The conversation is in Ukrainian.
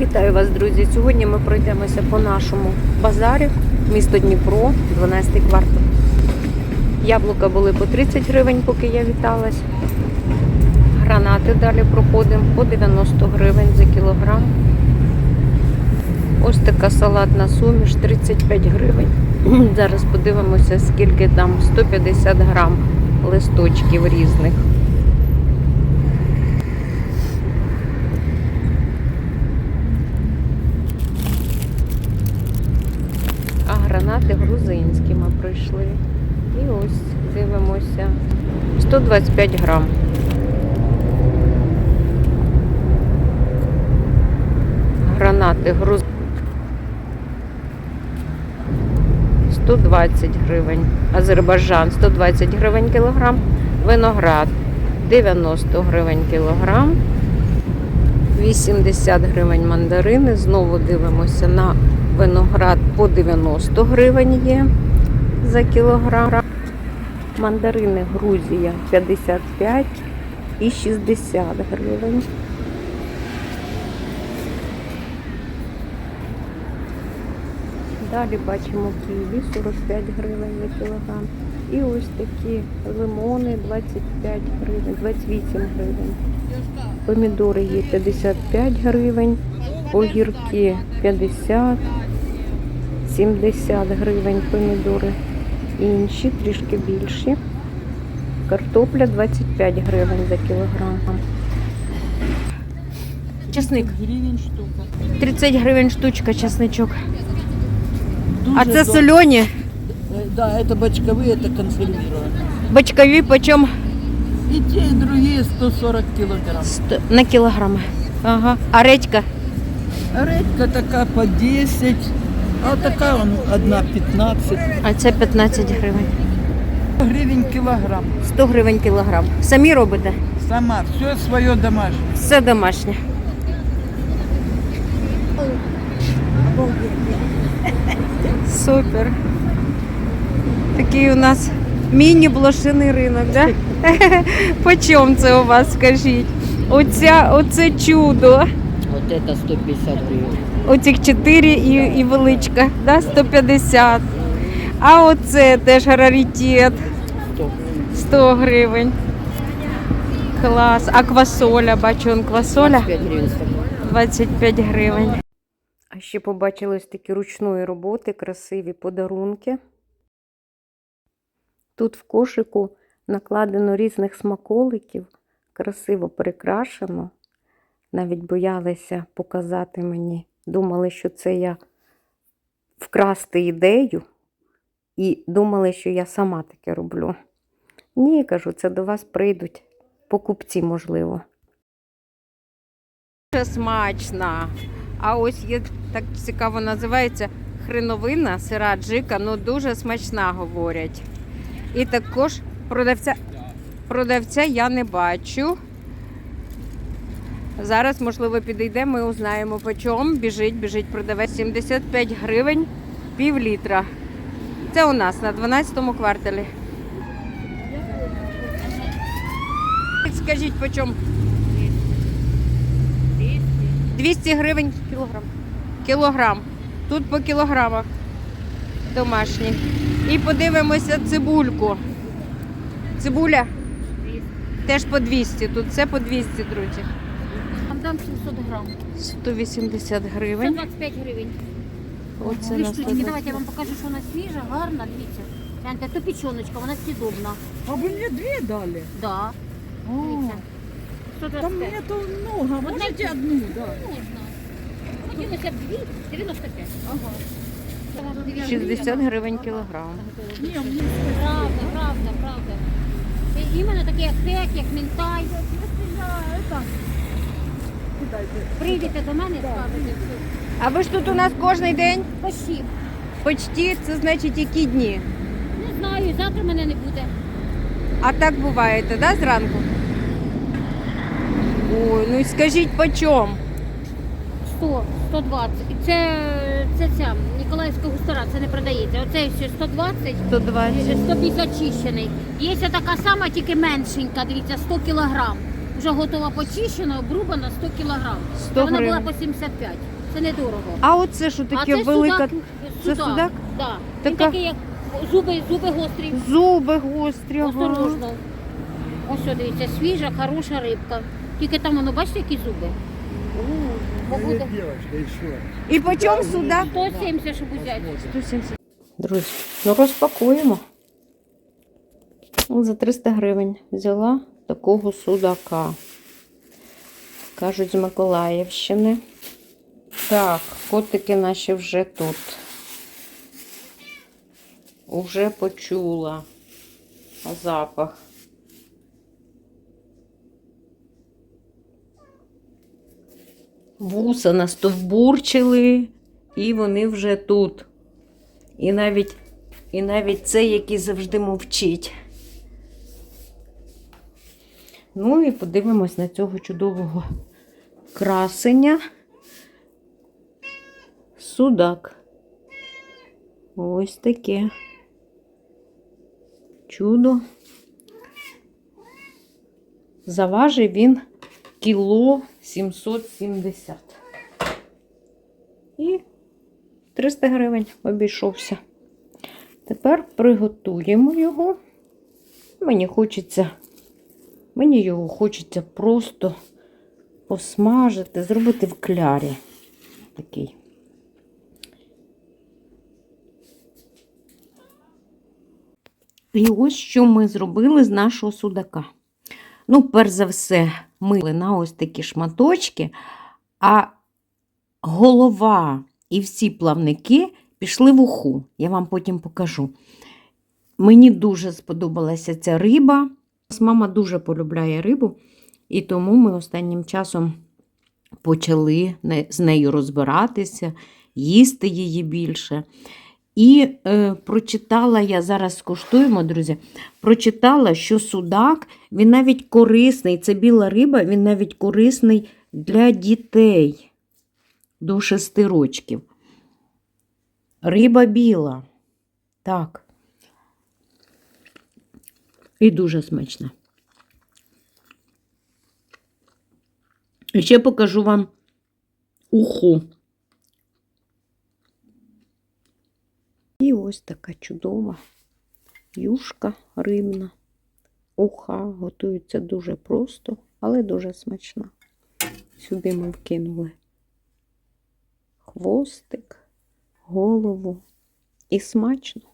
Вітаю вас, друзі! Сьогодні ми пройдемося по нашому базарі, місто Дніпро, 12 квартал. Яблука були по 30 гривень, поки я віталась. Гранати далі проходимо по 90 гривень за кілограм. Ось така салатна суміш 35 гривень. Зараз подивимося, скільки там 150 грам листочків різних. А грузинські ми пройшли. І ось дивимося. 125 грам. Гранати груз. 120 гривень. Азербайджан 120 гривень кілограм. Виноград 90 гривень кілограм. 80 гривень мандарини. Знову дивимося на виноград по 90 гривень є за кілограм. Мандарини Грузія 55 і 60 гривень. Далі бачимо ківі 45 гривень за кілограм. І ось такі лимони 25 гривень, 28 гривень. Помідори є 55 гривень, огірки 50, 70 гривень помідори. Інші трішки більші. Картопля 25 гривень за кілограм. Часник гривень штука. 30 гривень штучка, часничок. Дуже А це дорого. сольоні. Э, Да, это бочковые, это консервированные. Бочкові почем И те, и другие 140 килограмм. Сто- на кілограми. Ага. А редька? А редька такая по 10, а такая он одна 15. А це 15 гривень. 100 Гривень килограмм. 100 гривень кілограм. Самі робите? Сама, все свое домашнее. Все домашнє. Супер. Такий у нас міні-блошиний ринок, да? По чому це у вас, скажіть? Оця, оце чудо. Вот это 150 гривен. Оцих 4 і, і величка, да? 150. А оце теж раритет. 100. 100 гривень. Клас. А квасоля, бачу, он квасоля. 5 гривен 25 гривень. А ще побачили ось такі ручної роботи, красиві подарунки. Тут в кошику накладено різних смаколиків, красиво прикрашено. Навіть боялися показати мені. Думали, що це я вкрасти ідею, і думали, що я сама таке роблю. Ні, кажу, це до вас прийдуть покупці, можливо. Дуже смачна. А ось є так цікаво називається хреновина, сира джика, ну дуже смачна, говорять. І також продавця, продавця я не бачу. Зараз, можливо, підійдемо і узнаємо по чому. Біжить, біжить продавець 75 гривень пів літра. Це у нас на 12 кварталі. Скажіть, по чому? 200 гривень кілограм. Кілограм. Тут по кілограмах домашні. І подивимося цибульку. Цибуля теж по 200. Тут все по 200, друзі. Там дам 700 грам. 180 гривень. 125 гривень. Оце Дві штучки. 120. Давайте я вам покажу, що вона свіжа, гарна, дивіться. Гляньте, то печеночка, вона съедобна. А вы мне две дали? Да. Дивіться. Там 125. мне-то много. Вот Можете найти. одну, да? Можна. Хотілося б дві, 95. Ага. 60 гривень кілограм. Не, мне Правда, правда, правда. Це іменно таке, як хек, як ментай. Прийдете до мене і скажете. А ви ж тут у нас кожен день? Почти. Почти, це значить які дні? Не знаю, завтра мене не буде. А так буваєте, да, зранку? Ой, ну і скажіть по чому? 100, 120. І це, це ця Ніколаївська густара, це не продається. Оце ще 120, 120. 150 чищений. Є ще така сама, тільки меншенька, дивіться, 100 кілограм. Вже готова почищена, обрубана 100 кг. 100 Та вона була гривень. по 75. Це недорого. А оце що таке а це велика? судак. Це судак? Да. Він Така- такий, як зуби, зуби гострі. Зуби гострі. ага. Осторожно. Ось дивіться, свіжа, хороша рибка. Тільки там воно, бачите, які зуби? Побуде І по чому судак? 170, щоб взяти. 170. Друзі, ну розпакуємо. За 300 гривень взяла такого судака. Кажуть, з Миколаївщини. Так, котики наші вже тут. Уже почула запах. Вуса настовбурчили, і вони вже тут. І навіть, і навіть цей, який завжди мовчить. Ну і подивимось на цього чудового красення. Судак. Ось таке. Чудо. Заважив він кіло 770. І 300 гривень обійшовся. Тепер приготуємо його. Мені хочеться, мені його хочеться просто посмажити, зробити в клярі. Такий. І ось що ми зробили з нашого судака. Ну, перш за все, мили на ось такі шматочки, а голова і всі плавники пішли в уху. Я вам потім покажу. Мені дуже сподобалася ця риба. Мама дуже полюбляє рибу, і тому ми останнім часом почали з нею розбиратися, їсти її більше. І е, прочитала я зараз скуштуємо, друзі. Прочитала, що судак він навіть корисний. Це біла риба, він навіть корисний для дітей до 6 рочків. Риба біла. Так. І дуже смачна. І ще покажу вам уху. І ось така чудова юшка рибна. Уха готується дуже просто, але дуже смачна. Сюди ми вкинули хвостик, голову і смачно.